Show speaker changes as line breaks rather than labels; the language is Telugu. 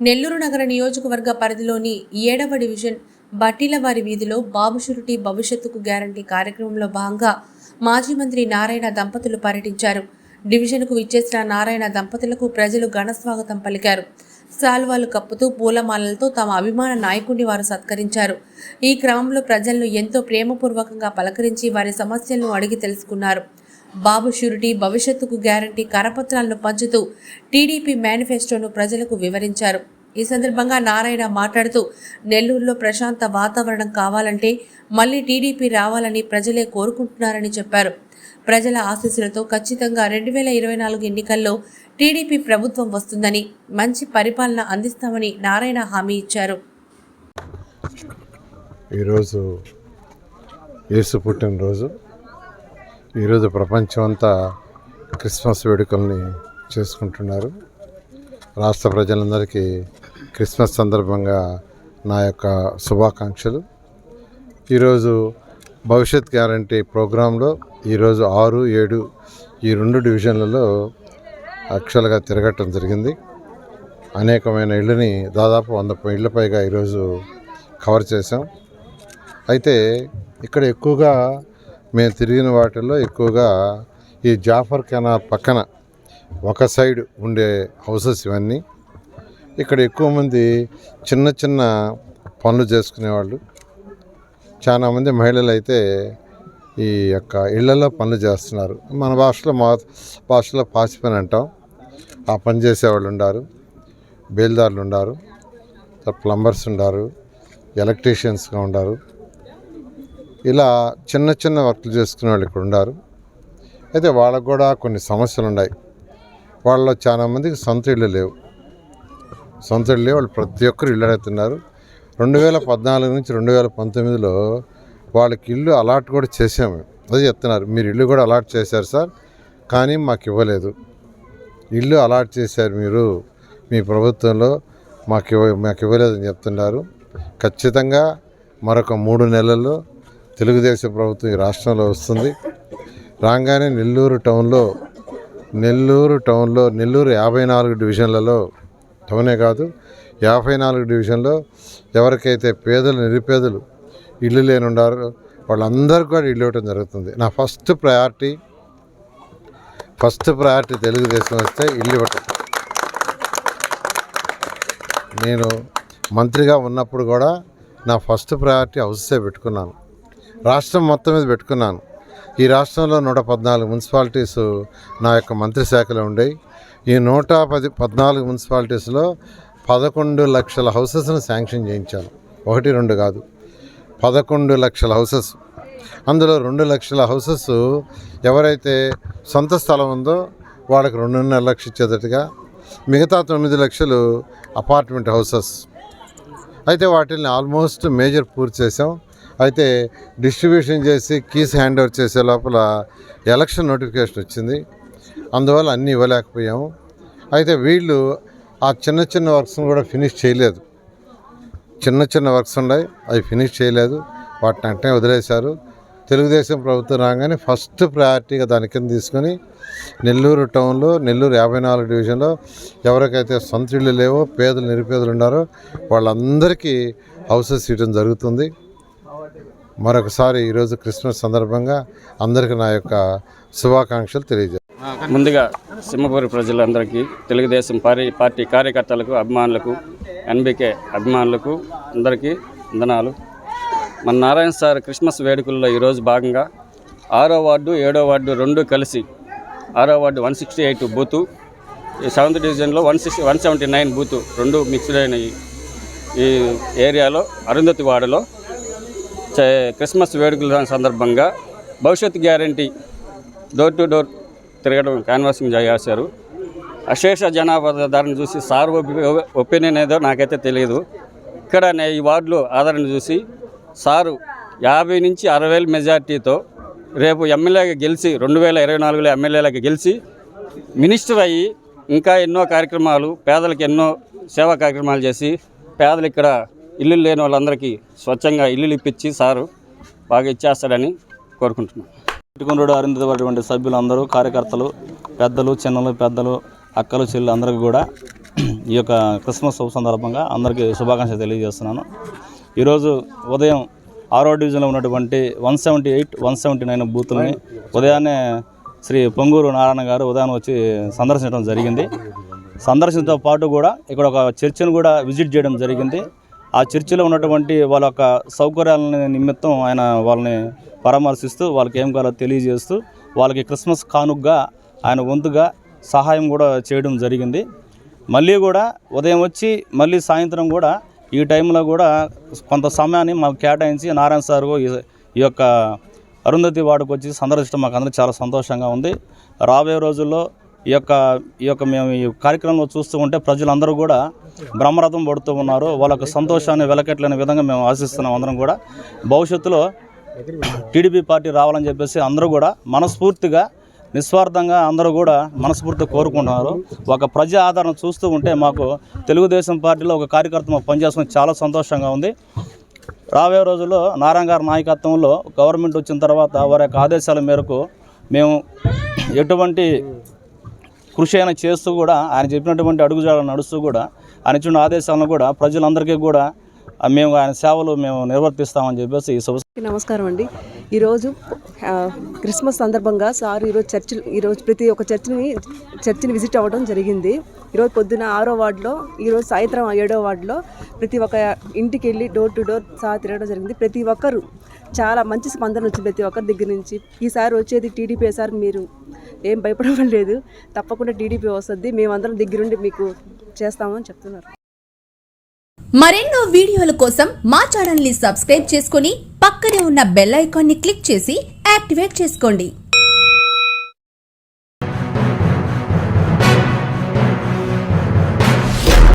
నెల్లూరు నగర నియోజకవర్గ పరిధిలోని ఏడవ డివిజన్ బట్టిలవారి వీధిలో బాబు షురిటీ భవిష్యత్తుకు గ్యారంటీ కార్యక్రమంలో భాగంగా మాజీ మంత్రి నారాయణ దంపతులు పర్యటించారు. డివిజన్కు విచ్చేసిన నారాయణ దంపతులకు ప్రజలు ఘన స్వాగతం పలికారు. శాల్వాలు కప్పుతూ పూలమాలలతో తమ అభిమాన నాయకుడిని వారు సత్కరించారు. ఈ క్రమంలో ప్రజలను ఎంతో ప్రేమపూర్వకంగా పలకరించి వారి సమస్యలను అడిగి తెలుసుకున్నారు. బాబు షూరిటీ భవిష్యత్తుకు గ్యారంటీ కరపత్రాలను పంచుతూ టీడీపీ మేనిఫెస్టోను ప్రజలకు వివరించారు. ఈ సందర్భంగా నారాయణ మాట్లాడుతూ నెల్లూరులో ప్రశాంత వాతావరణం కావాలంటే మళ్ళీ టీడీపీ రావాలని ప్రజలే కోరుకుంటున్నారని చెప్పారు. ప్రజల ఆశీస్సులతో ఖచ్చితంగా రెండు వేల ఇరవై నాలుగు ఎన్నికల్లో టీడీపీ ప్రభుత్వం వస్తుందని మంచి పరిపాలన అందిస్తామని నారాయణ హామీ ఇచ్చారు.
ఈరోజు యేసు పుట్టినరోజు. ఈరోజు ప్రపంచం అంతా క్రిస్మస్ వేడుకల్ని చేసుకుంటున్నారు. రాష్ట్ర ప్రజలందరికీ క్రిస్మస్ సందర్భంగా నా యొక్క శుభాకాంక్షలు. ఈరోజు భవిష్యత్ గ్యారంటీ ప్రోగ్రాంలో ఈరోజు ఆరు ఏడు ఈ రెండు డివిజన్లలో అక్షలుగా తిరగటం జరిగింది. అనేకమైన ఇళ్ళని దాదాపు వంద ఇళ్ళ పైగా ఈరోజు కవర్ చేసాం అయితే ఇక్కడ ఎక్కువగా మేము తిరిగిన వాటిల్లో ఎక్కువగా ఈ జాఫర్ కెనాల్ పక్కన ఒక సైడ్ ఉండే హౌసెస్ ఇవన్నీ. ఇక్కడ ఎక్కువ మంది చిన్న చిన్న పనులు చేసుకునేవాళ్ళు. చాలామంది మహిళలు అయితే ఈ యొక్క ఇళ్ళలో పనులు చేస్తున్నారు. మన భాషలో మా భాషలో పాసి పని అంటాం. ఆ పని చేసేవాళ్ళు ఉన్నారు బేల్దారులు ఉన్నారు ప్లంబర్స్ ఉన్నారు ఎలక్ట్రీషియన్స్గా ఉన్నారు ఇలా చిన్న చిన్న వర్క్లు చేసుకునే వాళ్ళు ఇక్కడ ఉన్నారు. అయితే వాళ్ళకు కూడా కొన్ని సమస్యలు ఉన్నాయి. వాళ్ళలో చాలా మందికి సొంత ఇళ్ళు లేవు. సొంత ఇళ్ళు లేవు వాళ్ళు ప్రతి ఒక్కరు ఇళ్ళు అడుగుతున్నారు రెండు వేల పద్నాలుగు నుంచి రెండు వేల పంతొమ్మిదిలో వాళ్ళకి ఇల్లు అలాట్ కూడా చేసాము అదే చెప్తున్నారు మీరు ఇల్లు కూడా అలాట్ చేశారు సార్ కానీ మాకు ఇవ్వలేదు. ఇల్లు అలాట్ చేశారు మీరు మీ ప్రభుత్వంలో మాకు ఇవ్వ మాకు ఇవ్వలేదని చెప్తున్నారు. ఖచ్చితంగా మరొక మూడు నెలల్లో తెలుగుదేశం ప్రభుత్వం ఈ రాష్ట్రంలో వస్తుంది. రాగానే నెల్లూరు టౌన్లో నెల్లూరు టౌన్లో నెల్లూరు యాభై నాలుగు డివిజన్లలో టౌనే కాదు యాభై నాలుగు డివిజన్లో ఎవరికైతే పేదలు నిరుపేదలు ఇల్లు లేని ఉండారో వాళ్ళందరికీ కూడా ఇల్లు ఇవ్వడం జరుగుతుంది. నా first priority first priority Telugu Desam వస్తే ఇల్లు ఇవ్వటం. నేను మంత్రిగా ఉన్నప్పుడు కూడా నా ఫస్ట్ ప్రయారిటీ హౌసెసే పెట్టుకున్నాను. రాష్ట్రం మొత్తం మీద పెట్టుకున్నాను. ఈ రాష్ట్రంలో నూట పద్నాలుగు మున్సిపాలిటీస్ నా యొక్క మంత్రి శాఖలో ఉండేవి. ఈ నూట పది పద్నాలుగు మున్సిపాలిటీస్లో పదకొండు లక్షల హౌసెస్ను శాంక్షన్ చేయించాను. ఒకటి రెండు కాదు. పదకొండు లక్షల హౌసెస్. అందులో రెండు లక్షల హౌసెస్ ఎవరైతే సొంత స్థలం ఉందో వాళ్ళకి రెండున్నర లక్షలు ఇచ్చేటట్టుగా మిగతా తొమ్మిది లక్షలు అపార్ట్మెంట్ హౌసెస్. అయితే వాటిని ఆల్మోస్ట్ మేజర్ పూర్తి చేసాం అయితే డిస్ట్రిబ్యూషన్ చేసి కీస్ హ్యాండ్ ఓవర్ చేసే లోపల ఎలక్షన్ నోటిఫికేషన్ వచ్చింది. అందువల్ల అన్నీ ఇవ్వలేకపోయాము. అయితే వీళ్ళు ఆ చిన్న చిన్న వర్క్స్ని కూడా ఫినిష్ చేయలేదు. చిన్న చిన్న వర్క్స్ ఉన్నాయి అవి ఫినిష్ చేయలేదు. వాటిని అంటే వదిలేశారు. తెలుగుదేశం ప్రభుత్వం రాగానే ఫస్ట్ ప్రయారిటీగా దాని కింద తీసుకొని నెల్లూరు టౌన్లో నెల్లూరు యాభై నాలుగు డివిజన్లో ఎవరికైతే సొంత ఇళ్ళు లేవో పేదలు నిరుపేదలు ఉన్నారో వాళ్ళందరికీ హౌసెస్ ఇవ్వడం జరుగుతుంది. మరొకసారి ఈరోజు క్రిస్మస్ సందర్భంగా అందరికీ నా యొక్క శుభాకాంక్షలు తెలియజే
ముందుగా సింహపూరి ప్రజలందరికీ తెలుగుదేశం పార్టీ పార్టీ కార్యకర్తలకు అభిమానులకు ఎన్బికే అభిమానులకు అందరికీ వందనాలు. మన నారాయణ సార్ క్రిస్మస్ వేడుకల్లో ఈరోజు భాగంగా ఆరో వార్డు ఏడో వార్డు రెండు కలిసి ఆరో ward one sixty eight booth ఈ సెవెంత్ డివిజన్లో one sixty one seventy nine booth రెండు మిక్స్డ్ అయిన ఈ- ఏరియాలో అరుంధతి వాడలో క్రిస్మస్ వేడుకల సందర్భంగా భవిష్యత్ గ్యారంటీ డోర్ టు డోర్ తిరగడం క్యాన్వాసింగ్ చేశారు. అశేష జనాభా చూసి సార్ ఒపీనియన్ ఏదో నాకైతే తెలియదు ఇక్కడ నే- ఈ వార్డులో ఆదరణ చూసి సారు యాభై నుంచి అరవై వేల మెజార్టీతో రేపు ఎమ్మెల్యేగా గెలిచి రెండు వేల ఇరవై నాలుగులో ఎమ్మెల్యేలకు గెలిచి మినిస్టర్ అయ్యి ఇంకా ఎన్నో కార్యక్రమాలు పేదలకు ఎన్నో సేవా కార్యక్రమాలు చేసి పేదలు ఇక్కడ ఇల్లు లేని వాళ్ళందరికీ స్వచ్ఛంగా ఇల్లులు ఇప్పించి సారు బాగా ఇచ్చేస్తాడని కోరుకుంటున్నాను
ఇటుకొండూరు అరుంధటువంటి సభ్యులందరూ కార్యకర్తలు పెద్దలు చిన్నలు పెద్దలు అక్కలు చెల్లు అందరికీ కూడా ఈ యొక్క క్రిస్మస్ శుభ సందర్భంగా అందరికీ శుభాకాంక్షలు తెలియజేస్తున్నాను. ఈరోజు ఉదయం ఆరో డివిజన్లో ఉన్నటువంటి one seventy eight one seventy nine బూత్లని ఉదయాన్నే శ్రీ పొంగూరు నారాయణ గారు ఉదయం వచ్చి సందర్శించడం జరిగింది. సందర్శనతో పాటు కూడా ఇక్కడ ఒక చర్చిని కూడా విజిట్ చేయడం జరిగింది. ఆ చర్చిలో ఉన్నటువంటి వాళ్ళ యొక్క సౌకర్యాలని నిమిత్తం ఆయన వాళ్ళని పరామర్శిస్తూ వాళ్ళకి ఏం కావాలో తెలియజేస్తూ వాళ్ళకి క్రిస్మస్ కానుగ్గా ఆయన వంతుగా సహాయం కూడా చేయడం జరిగింది. మళ్ళీ కూడా ఉదయం వచ్చి మళ్ళీ సాయంత్రం కూడా ఈ టైంలో కూడా కొంత సమయాన్ని మాకు కేటాయించి నారాయణ సార్ ఈ- యొక్క అరుంధతి వాడికి వచ్చి సందర్శించడం మాకు అందరూ చాలా సంతోషంగా ఉంది. రాబోయే రోజుల్లో ఈ యొక్క ఈ యొక్క మేము ఈ కార్యక్రమంలో చూస్తూ ఉంటే ప్రజలందరూ కూడా బ్రహ్మరథం పడుతూ ఉన్నారు. వాళ్ళకు సంతోషాన్ని వెలకెట్లేని విధంగా మేము ఆశిస్తున్నాం అందరం కూడా. భవిష్యత్తులో టీడీపీ పార్టీ రావాలని చెప్పేసి అందరూ కూడా మనస్ఫూర్తిగా నిస్వార్థంగా అందరూ కూడా మనస్ఫూర్తిగా కోరుకుంటున్నారు. ఒక ప్రజా ఆదరణ చూస్తూ ఉంటే మాకు తెలుగుదేశం పార్టీలో ఒక కార్యకర్త పనిచేసుకుని చాలా సంతోషంగా ఉంది. రాబోయే రోజుల్లో నారాయణ గారి నాయకత్వంలో గవర్నమెంట్ వచ్చిన తర్వాత వారి యొక్క ఆదేశాల మేరకు మేము ఎటువంటి కృషి అయినా చేస్తూ కూడా ఆయన చెప్పినటువంటి అడుగుజాడలు నడుస్తూ కూడా ఆయన ఇచ్చిన ఆదేశాలను కూడా ప్రజలందరికీ కూడా మేము ఆయన సేవలు మేము నిర్వర్తిస్తామని చెప్పేసి ఈ శుభ
నమస్కారం అండి. ఈరోజు క్రిస్మస్ సందర్భంగా సార్ ఈరోజు చర్చి ఈరోజు ప్రతి ఒక్క చర్చిని చర్చిని విజిట్ అవ్వడం జరిగింది. ఈరోజు పొద్దున ఆరో వార్డులో ఈరోజు సాయంత్రం ఏడో వార్డులో ప్రతి ఒక్క ఇంటికి వెళ్ళి డోర్ టు డోర్ సార్ తిరగడం జరిగింది. ప్రతి ఒక్కరు చాలా మంచి స్పందన వచ్చింది ప్రతి ఒక్కరి దగ్గర నుంచి. ఈసారి వచ్చేది టీడీపీ సార్ మీరు ఏం భయపడడం లేదు. తప్పకుండా టీడీపీ వస్తుంది. మేమందరం దగ్గరుండి మీకు చేస్తామని చెప్తున్నారు.
మరెన్నో వీడియోల కోసం మా ఛానల్ని సబ్స్క్రైబ్ చేసుకుని పక్కనే ఉన్న బెల్ ఐకాన్ని క్లిక్ చేసి యాక్టివేట్ చేసుకోండి.